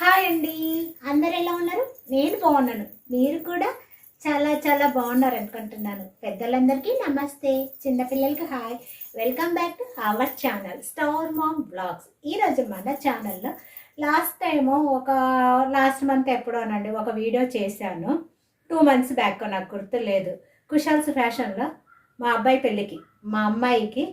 Hi అండి. అందరు ఎలా ఉన్నారు? నేను బాగున్నాను. మీరు కూడా చాలా చాలా బాగున్నారు అనుకుంటున్నాను. పెద్దలందరికీ నమస్తే. చిన్నపిల్లలకి hi. Welcome back to our channel star mom blogs ఈరోజు మన ఛానల్లో లాస్ట్ టైము ఒక లాస్ట్ మంత్ ఎప్పుడోనండి ఒక వీడియో చేశాను. టూ మంత్స్ బ్యాక్ నాకు గుర్తులేదు. కుషాల్స్ ఫ్యాషన్లో మా అబ్బాయి పెళ్ళికి మా అమ్మాయికి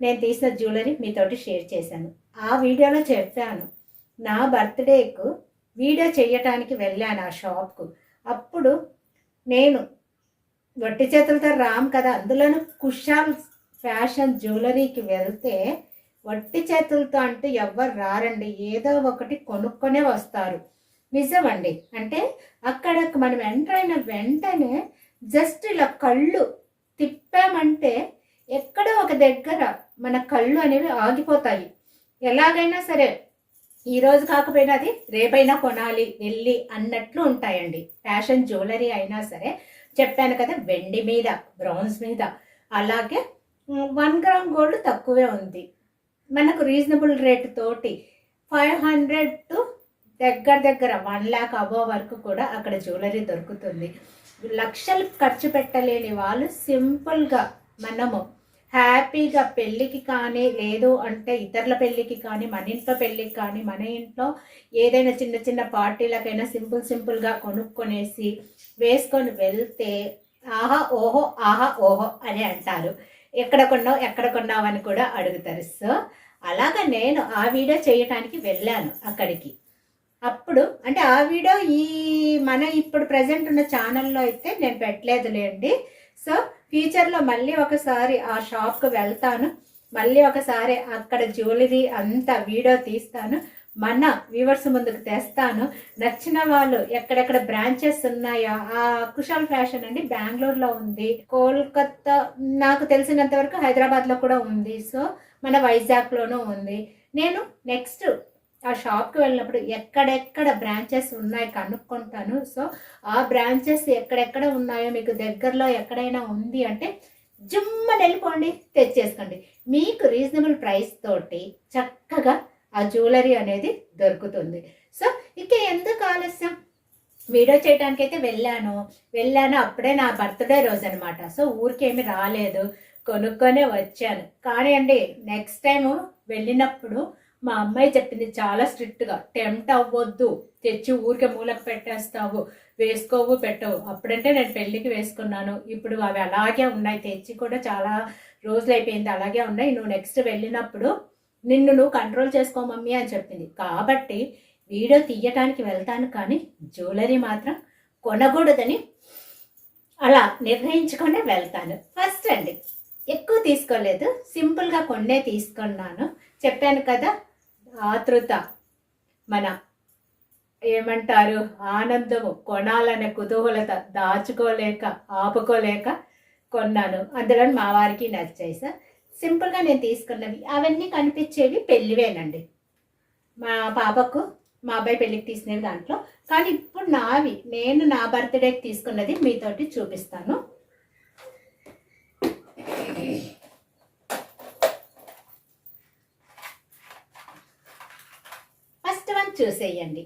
నేను తీసిన జ్యువెలరీ మీతోటి షేర్ చేశాను. ఆ వీడియోలో చెప్పాను. నా బర్త్డేకు వీడియో చేయటానికి వెళ్ళాను ఆ షాప్కు. అప్పుడు నేను వట్టి చేతులతో రామ్ కదా అందులోనూ కుషాల్ ఫ్యాషన్ జ్యువెలరీకి వెళ్తే వట్టి చేతులతో అంటే ఎవ్వరు రారండి ఏదో ఒకటి కొనుక్కొనే వస్తారు. నిజమండి. అంటే అక్కడ మనం ఎంటర్ అయిన వెంటనే జస్ట్ ఇలా కళ్ళు తిప్పామంటే ఎక్కడో ఒక దగ్గర మన కళ్ళు అనేవి ఆగిపోతాయి. ఎలాగైనా సరే ఈ రోజు కాకపోయినా అది రేపైనా కొనాలి వెళ్ళి అన్నట్లు ఉంటాయండి. ఫ్యాషన్ జ్యువెలరీ అయినా సరే చెప్పాను కదా వెండి మీద బ్రౌన్స్ మీద. అలాగే వన్ గ్రామ్ గోల్డ్ తక్కువే ఉంది. మనకు రీజనబుల్ రేట్ తోటి ఫైవ్ హండ్రెడ్ టు దగ్గర దగ్గర వన్ ల్యాక్ అబో వరకు కూడా అక్కడ జ్యువెలరీ దొరుకుతుంది. లక్షలు ఖర్చు పెట్టలేని వాళ్ళు సింపుల్గా మనము హ్యాపీగా పెళ్ళికి కానీ లేదు అంటే ఇతరుల పెళ్ళికి కానీ మన ఇంట్లో పెళ్ళికి కానీ మన ఇంట్లో ఏదైనా చిన్న చిన్న పార్టీలకైనా సింపుల్ సింపుల్గా కొనుక్కొనేసి వేసుకొని వెళ్తే ఆహా ఓహో ఆహా ఓహో అని అంటారు. ఎక్కడ కొన్నావు ఎక్కడ కొన్నావు అని కూడా అడుగుతారు. సో అలాగా నేను ఆ వీడియో చేయటానికి వెళ్ళాను అక్కడికి. అప్పుడు అంటే ఆ వీడియో ఈ మన ఇప్పుడు ప్రజెంట్ ఉన్న ఛానల్లో అయితే నేను పెట్టలేదులేండి. సో ఫ్యూచర్లో మళ్ళీ ఒకసారి ఆ షాప్కి వెళ్తాను. మళ్ళీ ఒకసారి అక్కడ జ్యువెలరీ అంతా వీడియో తీస్తాను. మన వ్యూవర్స్ ముందుకు తెస్తాను. నచ్చిన వాళ్ళు ఎక్కడెక్కడ బ్రాంచెస్ ఉన్నాయో? ఆ కుషాల్ ఫ్యాషన్ అండి బెంగళూరులో ఉంది. కోల్కత్తా నాకు తెలిసినంత వరకు హైదరాబాద్లో కూడా ఉంది. సో మన వైజాగ్లోనూ ఉంది. నేను నెక్స్ట్ ఆ షాప్కి వెళ్ళినప్పుడు ఎక్కడెక్కడ బ్రాంచెస్ ఉన్నాయి కనుక్కుంటాను. సో ఆ బ్రాంచెస్ ఎక్కడెక్కడ ఉన్నాయో మీకు దగ్గరలో ఎక్కడైనా ఉంది అంటే జుమ్మని వెళ్ళిపోండి తెచ్చేసుకోండి. మీకు రీజనబుల్ ప్రైస్ తోటి చక్కగా ఆ జ్యువెలరీ అనేది దొరుకుతుంది. సో ఇక ఎందుకు ఆలస్యం? వీడియో చేయడానికి అయితే వెళ్ళాను. వెళ్ళాను అప్పుడే నా బర్త్డే రోజు అనమాట సో ఊరికేమి రాలేదు. కొనుక్కొనే వచ్చాను. కానీ అండి నెక్స్ట్ టైం వెళ్ళినప్పుడు మా అమ్మాయి చెప్పింది చాలా స్ట్రిక్ట్గా టెంప్ట్ అవ్వద్దు తెచ్చి ఊరికే మూలకు పెట్టేస్తావు వేసుకోవు పెట్టవు. అప్పుడంటే నేను పెళ్ళికి వేసుకున్నాను. ఇప్పుడు అవి అలాగే ఉన్నాయి తెచ్చి కూడా చాలా రోజులు అయిపోయింది అలాగే ఉన్నాయి. నువ్వు నెక్స్ట్ వెళ్ళినప్పుడు నిన్ను నువ్వు కంట్రోల్ చేసుకో మమ్మీ అని చెప్పింది. కాబట్టి వీడియో తీయటానికి వెళ్తాను కానీ జ్యువెలరీ మాత్రం కొనకూడదని అలా నిర్ణయించుకొని వెళ్తాను. ఫస్ట్ అండి ఎక్కువ తీసుకోలేదు. సింపుల్గా కొన్నే తీసుకున్నాను. చెప్పాను కదా ఆతృత. మన ఏమంటారు? ఆనందము కొనాలనే కుతూహలత దాచుకోలేక ఆపుకోలేక కొన్నాను. అందులో మా వారికి నచ్చాయి సార్. సింపుల్గా నేను తీసుకున్నవి. అవన్నీ కనిపించేవి పెళ్ళివేనండి మా పాపకు మా అబ్బాయి పెళ్ళికి తీసినవి దాంట్లో. కానీ ఇప్పుడు నావి. నేను నా బర్త్డేకి తీసుకున్నది మీతోటి చూపిస్తాను ఫస్ట్ వన్ చూసేయండి.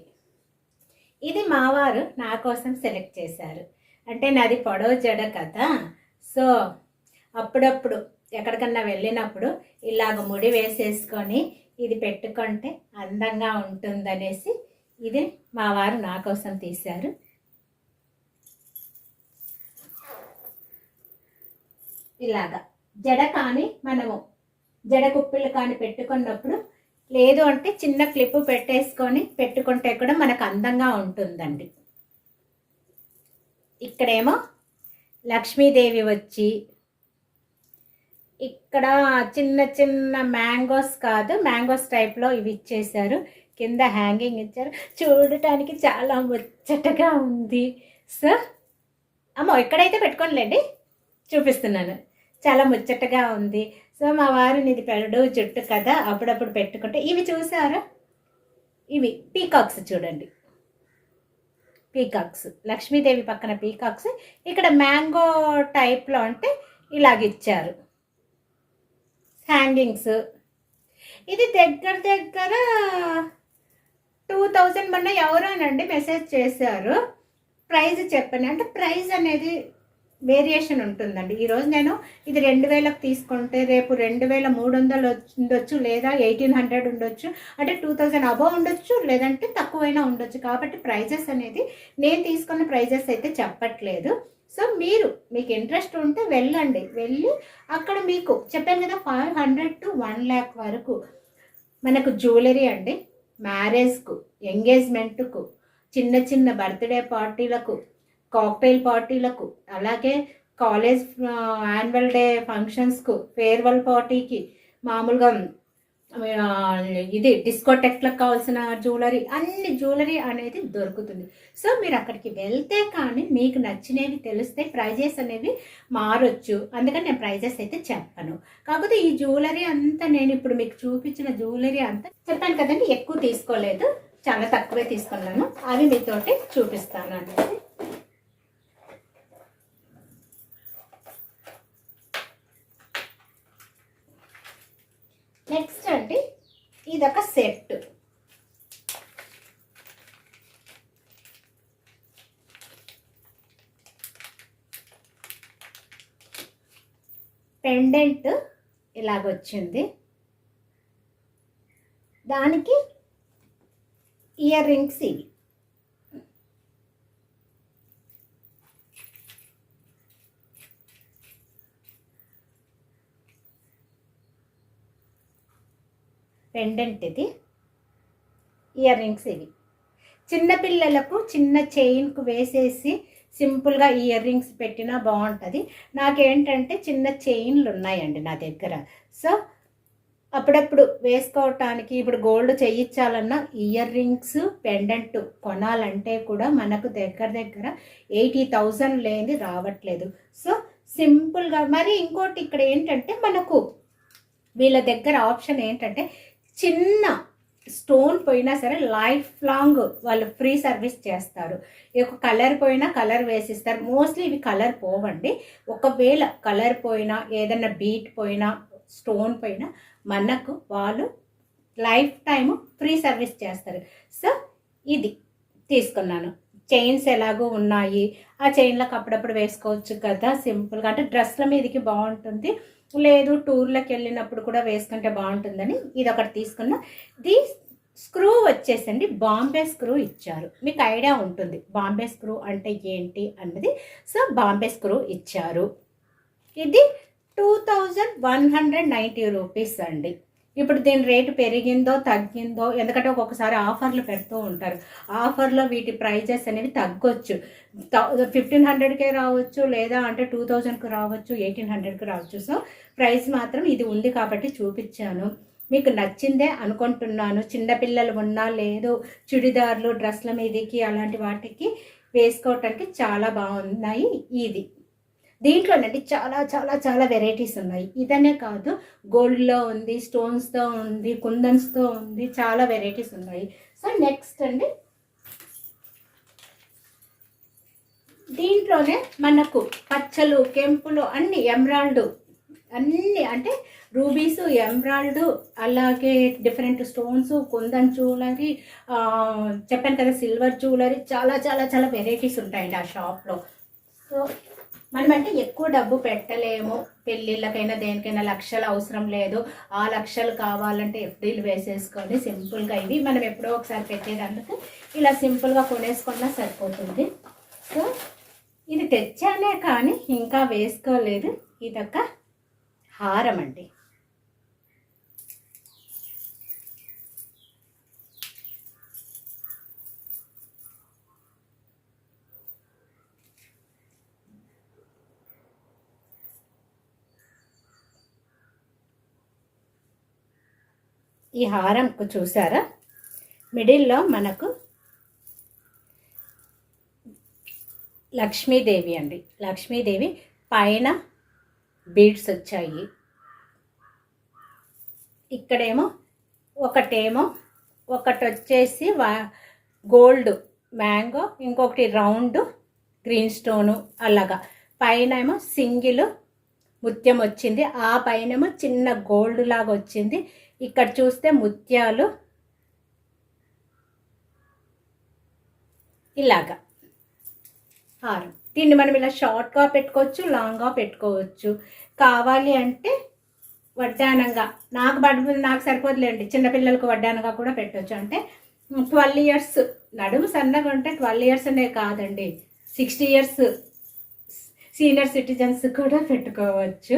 ఇది మావారు నా కోసం సెలెక్ట్ చేశారు. అంటే నాది పొడవు జడ కదా సో అప్పుడప్పుడు ఎక్కడికన్నా వెళ్ళినప్పుడు ఇలాగ ముడి వేసేసుకొని ఇది పెట్టుకుంటే అందంగా ఉంటుందనేసి ఇది మా వారు నా కోసం తీశారు. ఇలాగా. జడ కానీ మనము జడ కుప్పిళ్ళు కానీ పెట్టుకున్నప్పుడు లేదు అంటే చిన్న క్లిప్ పెట్టేసుకొని పెట్టుకుంటే కూడా మనకు అందంగా ఉంటుందండి. ఇక్కడేమో లక్ష్మీదేవి వచ్చి ఇక్కడ చిన్న చిన్న మ్యాంగోస్ కాదు మ్యాంగోస్ టైప్లో ఇవి ఇచ్చేసారు కింద హ్యాంగింగ్ ఇచ్చారు. చూడటానికి చాలా ముచ్చటగా ఉంది. సో అమ్మో ఎక్కడైతే పెట్టుకోనిలేండి. చూపిస్తున్నాను. చాలా ముచ్చటగా ఉంది. సో మా వారిని ఇది పెరడు జుట్టు కదా అప్పుడప్పుడు పెట్టుకుంటే ఇవి చూసారా? ఇవి పీకాక్స్ చూడండి. పీకాక్స్. లక్ష్మీదేవి పక్కన పీకాక్స్. ఇక్కడ మ్యాంగో టైప్లో అంటే ఇలాగిచ్చారు హ్యాంగింగ్స్. ఇది దగ్గర దగ్గర టూ థౌజండ్ మొన్న ఎవరోనండి మెసేజ్ చేశారు. ప్రైజ్ చెప్పండి. అంటే ప్రైజ్ అనేది వేరియేషన్ ఉంటుందండి. ఈరోజు నేను ఇది రెండు వేలకు తీసుకుంటే రేపు రెండు వేల మూడు వందలు ఉండొచ్చు లేదా ఎయిటీన్ హండ్రెడ్ ఉండొచ్చు. అంటే టూ థౌజండ్ అబవ్ ఉండొచ్చు లేదంటే తక్కువైనా ఉండొచ్చు. కాబట్టి ప్రైజెస్ అనేది నేను తీసుకున్న ప్రైజెస్ అయితే చెప్పట్లేదు. సో మీరు మీకు ఇంట్రెస్ట్ ఉంటే వెళ్ళండి. వెళ్ళి అక్కడ మీకు చెప్పాను కదా five hundred to one lakh వరకు మనకు జ్యువెలరీ అండి. మ్యారేజ్కు ఎంగేజ్మెంట్కు చిన్న చిన్న బర్త్డే పార్టీలకు కాక్టైల్ పార్టీలకు అలాగే కాలేజ్ యాన్యువల్ డే ఫంక్షన్స్కు ఫేర్వెల్ పార్టీకి మామూలుగా ఇది డిస్కోటెక్లకు కావాల్సిన జ్యువెలరీ అన్ని జ్యువెలరీ అనేది దొరుకుతుంది. సో మీరు అక్కడికి వెళ్తే కానీ మీకు నచ్చినవి తెలిస్తే ప్రైజెస్ అనేవి మారొచ్చు. అందుకని నేను ప్రైజెస్ అయితే చెప్పను. కాకపోతే ఈ జ్యువెలరీ అంతా నేను ఇప్పుడు మీకు చూపించిన జ్యువెలరీ అంతా చెప్పాను కదండి ఎక్కువ తీసుకోలేదు. చాలా తక్కువే తీసుకున్నాను. అవి మీతోటి చూపిస్తాను అనేది నెక్స్ట్ అండి ఇదొక సెట్ పెండెంట్ ఇలాగొచ్చింది. దానికి ఇయర్ రింగ్స్ ఇవి. పెండెంట్ ఇది. ఇయర్ రింగ్స్ ఇవి చిన్నపిల్లలకు చిన్న చైన్కు వేసేసి సింపుల్గా ఇయర్ రింగ్స్ పెట్టినా బాగుంటుంది. నాకేంటంటే చిన్న చైన్లు ఉన్నాయండి నా దగ్గర. సో అప్పుడప్పుడు వేసుకోవటానికి ఇప్పుడు గోల్డ్ చేయించాలన్నా ఇయర్ రింగ్స్ పెండెంట్ కొనాలంటే కూడా మనకు దగ్గర దగ్గర ఎయిటీ థౌజండ్ లేనిది రావట్లేదు. సో సింపుల్గా మరి ఇంకోటి ఇక్కడ ఏంటంటే మనకు వీళ్ళ దగ్గర ఆప్షన్ ఏంటంటే చిన్న స్టోన్ పోయినా సరే లైఫ్ లాంగ్ వాళ్ళు ఫ్రీ సర్వీస్ చేస్తారు. ఈ యొక్క కలర్ పోయినా కలర్ వేసిస్తారు. మోస్ట్లీ ఇవి కలర్ పోవండి. ఒకవేళ కలర్ పోయినా ఏదైనా బీట్ పోయినా స్టోన్ పోయినా మనకు వాళ్ళు లైఫ్ టైం ఫ్రీ సర్వీస్ చేస్తారు. సో ఇది తీసుకున్నాను. చైన్స్ ఎలాగో ఉన్నాయి. ఆ చైన్లకు అప్పుడప్పుడు వేసుకోవచ్చు కదా సింపుల్గా. అంటే డ్రెస్ల మీదకి బాగుంటుంది. లేదు టూర్లకు వెళ్ళినప్పుడు కూడా వేసుకుంటే బాగుంటుందని ఇది ఒకటి తీసుకున్నా. ది స్క్రూ వచ్చేసండి బాంబే స్క్రూ ఇచ్చారు. మీకు ఐడియా ఉంటుంది బాంబే స్క్రూ అంటే ఏంటి అన్నది. సో బాంబే స్క్రూ ఇచ్చారు. ఇది two thousand one hundred ninety rupees అండి. ఇప్పుడు దీని రేటు పెరిగిందో తగ్గిందో ఎందుకంటే ఒక్కొక్కసారి ఆఫర్లు పెడుతూ ఉంటారు. ఆఫర్లో వీటి ప్రైజెస్ అనేవి తగ్గొచ్చు. ఫిఫ్టీన్ హండ్రెడ్కే రావచ్చు లేదా అంటే టూ థౌజండ్కి రావచ్చు ఎయిటీన్ హండ్రెడ్కి రావచ్చు. సో ప్రైస్ మాత్రం ఇది ఉంది కాబట్టి చూపించాను. మీకు నచ్చిందే అనుకుంటున్నాను. చిన్నపిల్లలు ఉన్నా లేదు చుడిదార్లు డ్రెస్ల మీదకి అలాంటి వాటికి వేసుకోవటానికి చాలా బాగున్నాయి. ఇది. దీంట్లోనండి చాలా చాలా చాలా వెరైటీస్ ఉన్నాయి. ఇదనే కాదు గోల్డ్లో ఉంది స్టోన్స్తో ఉంది కుందన్స్తో ఉంది చాలా వెరైటీస్ ఉన్నాయి. సో నెక్స్ట్ అండి. దీంట్లోనే మనకు పచ్చలు కెంపులు అన్ని ఎమరాల్డ్ అన్ని అంటే రూబీస్ ఎమరాల్డ్ అలాగే డిఫరెంట్ స్టోన్స్ కుందన్ జ్యువెలరీ చెప్పాను కదా సిల్వర్ జ్యువెలరీ చాలా చాలా చాలా వెరైటీస్ ఉంటాయండి ఆ షాప్లో. సో మనం అంటే ఎక్కువ డబ్బు పెట్టలేము. పెళ్ళిళ్ళకైనా దేనికైనా లక్షలు అవసరం లేదు. ఆ లక్షలు కావాలంటే ఎఫ్డీలు వేసేసుకొని సింపుల్గా ఇవి మనం ఎప్పుడో ఒకసారి పెట్టేదానికి ఇలా సింపుల్గా కొనేసుకున్నా సరిపోతుంది. సో ఇది తెచ్చానే కానీ ఇంకా వేసుకోలేదు. ఇదొక హారం అండి ఈ హారం చూసారా? మిడిల్లో మనకు లక్ష్మీదేవి అండి. లక్ష్మీదేవి పైన బీడ్స్ వచ్చాయి. ఇక్కడేమో ఒకటేమో ఒకటి వచ్చేసి వా గోల్డ్ మ్యాంగో ఇంకొకటి రౌండ్ గ్రీన్ స్టోను అలాగా. పైన ఏమో సింగిల్ ముత్యం వచ్చింది. ఆ పైనేమో చిన్న గోల్డ్ లాగా వచ్చింది. ఇక్కడ చూస్తే ముత్యాలు ఇలాగా. హారం దీన్ని మనం ఇలా షార్ట్గా పెట్టుకోవచ్చు లాంగ్గా పెట్టుకోవచ్చు. కావాలి అంటే వడ్డానంగా. నాకు బడు నాకు సరిపోదులేండి చిన్నపిల్లలకు వడ్డానంగా కూడా పెట్టవచ్చు అంటే ట్వెల్వ్ ఇయర్స్ నడుము సన్నగా ఉంటే ట్వెల్వ్ ఇయర్స్ అనే కాదండి. సిక్స్టీ ఇయర్స్ సీనియర్ సిటిజన్స్ కూడా పెట్టుకోవచ్చు.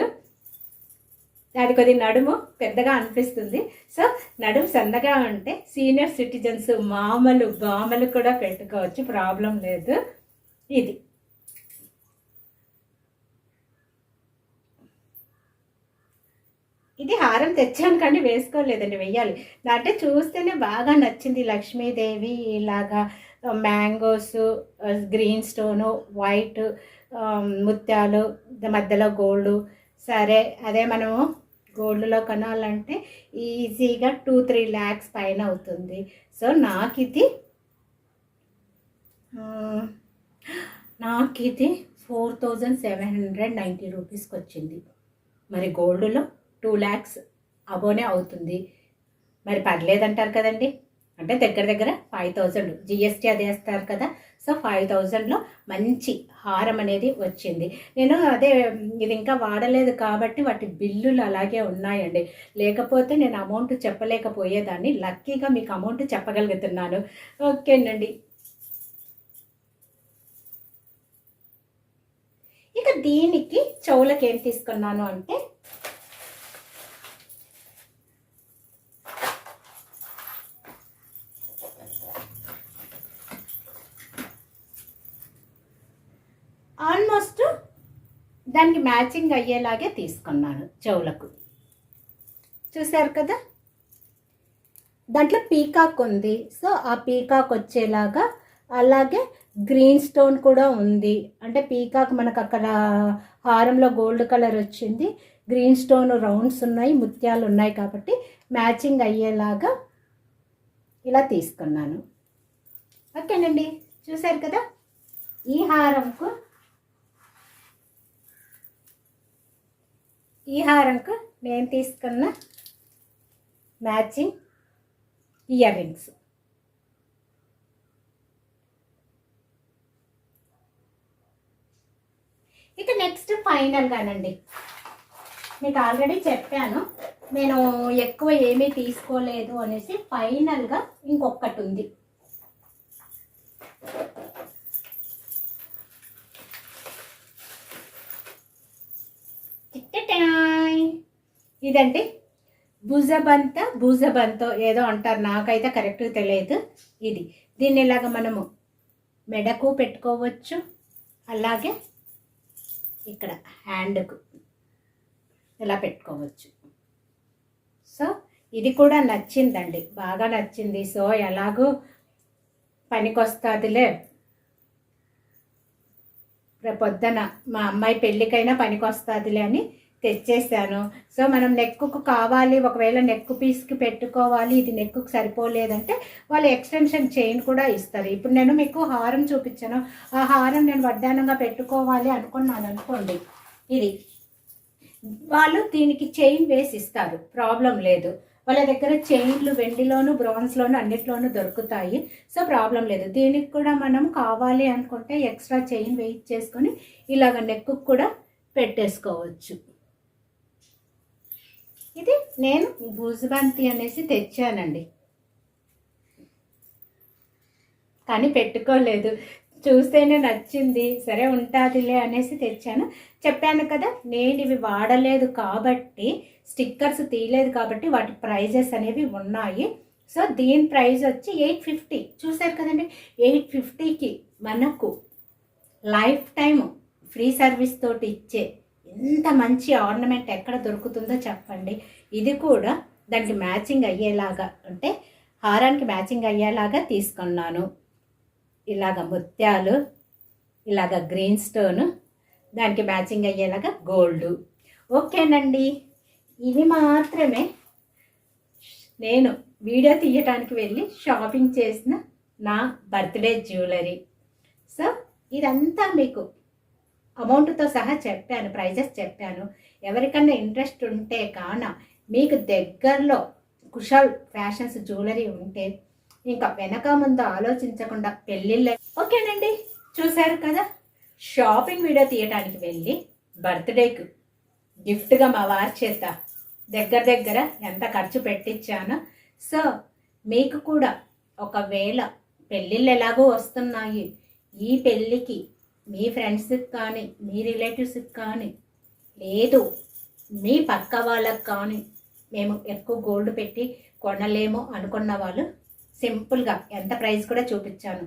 అది కొద్ది నడుము పెద్దగా అనిపిస్తుంది. సో నడుము సన్నగా ఉంటే సీనియర్ సిటిజన్స్ మామలు బామలు కూడా పెట్టుకోవచ్చు. ప్రాబ్లం లేదు. ఇది. ఇది హారం తెచ్చాను కానీ వేసుకోలేదండి వెయ్యాలి. అంటే చూస్తేనే బాగా నచ్చింది లక్ష్మీదేవి ఇలాగా మ్యాంగోస్ గ్రీన్ స్టోను వైట్ ముత్యాలు మధ్యలో గోల్డ్ సరే అదే మనము గోల్డ్లో కొనాలంటే ఈజీగా టూ త్రీ ల్యాక్స్ పైన అవుతుంది. సో నాకు ఇది నాకు ఇది four thousand seven hundred ninety రూపీస్కి వచ్చింది. మరి గోల్డ్లో టూ ల్యాక్స్ అబోనే అవుతుంది. మరి పర్లేదంటారు కదండి? అంటే దగ్గర దగ్గర ఫైవ్ థౌజండ్ జిఎస్టీ అది వేస్తారు కదా. సో ఫైవ్ థౌజండ్లో మంచి హారం అనేది వచ్చింది. నేను అదే ఇది ఇంకా వాడలేదు కాబట్టి వాటి బిల్లులు అలాగే ఉన్నాయండి. లేకపోతే నేను అమౌంట్ చెప్పలేకపోయేదాన్ని. లక్కీగా మీకు అమౌంట్ చెప్పగలుగుతున్నాను. ఓకేనండి ఇక దీనికి చెవులకి ఏం తీసుకున్నాను అంటే ఆల్మోస్ట్ దానికి మ్యాచింగ్ అయ్యేలాగే తీసుకున్నాను చెవులకు. చూశారు కదా? దాంట్లో పీకాక్ ఉంది. సో ఆ పీకాక్ వచ్చేలాగా అలాగే గ్రీన్ స్టోన్ కూడా ఉంది. అంటే పీకాక్ మనకు అక్కడ హారంలో గోల్డ్ కలర్ వచ్చింది. గ్రీన్ స్టోన్ రౌండ్స్ ఉన్నాయి ముత్యాలు ఉన్నాయి కాబట్టి మ్యాచింగ్ అయ్యేలాగా ఇలా తీసుకున్నాను. ఓకేనండి. చూశారు కదా? ఈ హారంకు ఈ హారంకు నేను తీసుకున్న మ్యాచింగ్ ఇయర్ రింగ్స్ ఇక నెక్స్ట్ ఫైనల్గానండి మీకు ఆల్రెడీ చెప్పాను నేను ఎక్కువ ఏమీ తీసుకోలేదు అనేసి ఫైనల్గా ఇంకొకటి ఉంది. ఇదండి. భుజబంత భుజబంతో ఏదో అంటారు. నాకైతే కరెక్ట్గా తెలియదు ఇది. దీన్ని ఇలాగ మనము మెడకు పెట్టుకోవచ్చు. అలాగే ఇక్కడ హ్యాండ్కు ఇలా పెట్టుకోవచ్చు. సో ఇది కూడా నచ్చిందండి. బాగా నచ్చింది. సో ఎలాగూ పనికొస్తుందిలే. రేపొద్దున మా అమ్మాయి పెళ్ళికైనా పనికొస్తుందిలే అని తెచ్చేసాను సో మనం నెక్కుకు కావాలి ఒకవేళ నెక్కు పీస్కి పెట్టుకోవాలి ఇది నెక్కుకు సరిపోలేదంటే వాళ్ళు ఎక్స్టెన్షన్ చైన్ కూడా ఇస్తారు. ఇప్పుడు నేను మీకు హారం చూపించాను. ఆ హారం నేను వడ్డానంగా పెట్టుకోవాలి అనుకున్నాను అనుకోండి. ఇది. వాళ్ళు దీనికి చైన్ వేసి ఇస్తారు. ప్రాబ్లం లేదు. వాళ్ళ దగ్గర చైన్లు వెండిలోను బ్రాన్స్లోను అన్నిట్లోనూ దొరుకుతాయి. సో ప్రాబ్లం లేదు. దీనికి కూడా మనం కావాలి అనుకుంటే ఎక్స్ట్రా చైన్ వెయిట్ చేసుకొని ఇలాగ నెక్కు కూడా పెట్టేసుకోవచ్చు. ఇది నేను భూజబంతి అనేసి తెచ్చానండి. కానీ పెట్టుకోలేదు. చూస్తేనే నచ్చింది. సరే ఉంటుందిలే అనేసి తెచ్చాను. చెప్పాను కదా నేను ఇవి వాడలేదు కాబట్టి స్టిక్కర్స్ తీయలేదు కాబట్టి వాటి ప్రైజెస్ అనేవి ఉన్నాయి. సో దీని ప్రైస్ వచ్చి ఎయిట్ ఫిఫ్టీ. చూసారు కదండి? ఎయిట్ ఫిఫ్టీకి మనకు లైఫ్ టైం ఫ్రీ సర్వీస్ తోటి ఇచ్చే ఎంత మంచి ఆర్నమెంట్ ఎక్కడ దొరుకుతుందో చెప్పండి. ఇది కూడా దానికి మ్యాచింగ్ అయ్యేలాగా అంటే హారానికి మ్యాచింగ్ అయ్యేలాగా తీసుకున్నాను. ఇలాగ ముత్యాలు ఇలాగ గ్రీన్ స్టోన్ దానికి మ్యాచింగ్ అయ్యేలాగా గోల్డ్ ఓకేనండి. ఇవి మాత్రమే నేను వీడియో తీయటానికి వెళ్ళి షాపింగ్ చేసిన నా బర్త్డే జ్యువెలరీ సో ఇదంతా మీకు అమౌంట్తో సహా చెప్పాను ప్రైజెస్ చెప్పాను. ఎవరికన్నా ఇంట్రెస్ట్ ఉంటే కాన మీకు దగ్గరలో కుషాల్ ఫ్యాషన్స్ జ్యువెలరీ ఉంటే ఇంకా వెనక ముందు ఆలోచించకుండా పెళ్ళిళ్ళ. ఓకేనండి చూశారు కదా? షాపింగ్ వీడియో తీయడానికి వెళ్ళి బర్త్డేకు గిఫ్ట్గా మా వారి చేత దగ్గర దగ్గర ఎంత ఖర్చు పెట్టించానో. సో మీకు కూడా ఒకవేళ పెళ్ళిళ్ళు ఎలాగో వస్తున్నాయి ఈ పెళ్ళికి మీ ఫ్రెండ్స్కి కానీ మీ రిలేటివ్స్కి కానీ లేదు. మీ పక్క వాళ్ళకి కానీ మేము ఎక్కువ గోల్డ్ పెట్టి కొనలేము అనుకున్న వాళ్ళు సింపుల్గా ఎంత ప్రైస్ కూడా చూపించాను.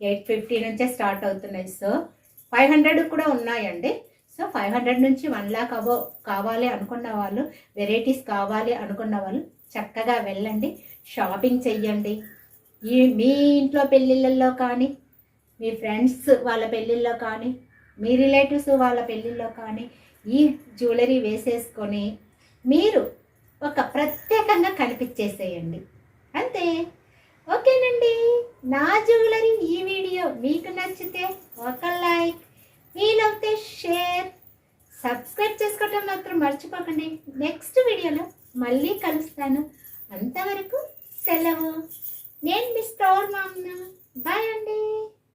ఎయిట్ ఫిఫ్టీ నుంచే స్టార్ట్ అవుతున్నాయి. సో ఫైవ్ హండ్రెడ్ కూడా ఉన్నాయండి. సో ఫైవ్ హండ్రెడ్ నుంచి వన్ లాక్ అవో కావాలి అనుకున్న వాళ్ళు వెరైటీస్ కావాలి అనుకున్న వాళ్ళు చక్కగా వెళ్ళండి షాపింగ్ చెయ్యండి. ఈ మీ ఇంట్లో పెళ్ళిళ్ళల్లో కానీ మీ ఫ్రెండ్స్ వాళ్ళ పెళ్ళిళ్ళలో కానీ మీ రిలేటివ్స్ వాళ్ళ పెళ్ళిళ్ళలో కానీ ఈ జ్యువెలరీ వేసేసుకొని మీరు ఒక ప్రత్యేకంగా కనిపించేసేయండి. అంతే. ఓకేనండి. నా జ్యువెలరీ ఈ వీడియో మీకు నచ్చితే ఒక లైక్ వీలవుతే షేర్ సబ్స్క్రైబ్ చేసుకోవటం మాత్రం మర్చిపోకండి. నెక్స్ట్ వీడియోలో మళ్ళీ కలుస్తాను. అంతవరకు సెలవు. నేను మీ స్టోర్ మామ్ను. బాయ్ అండి.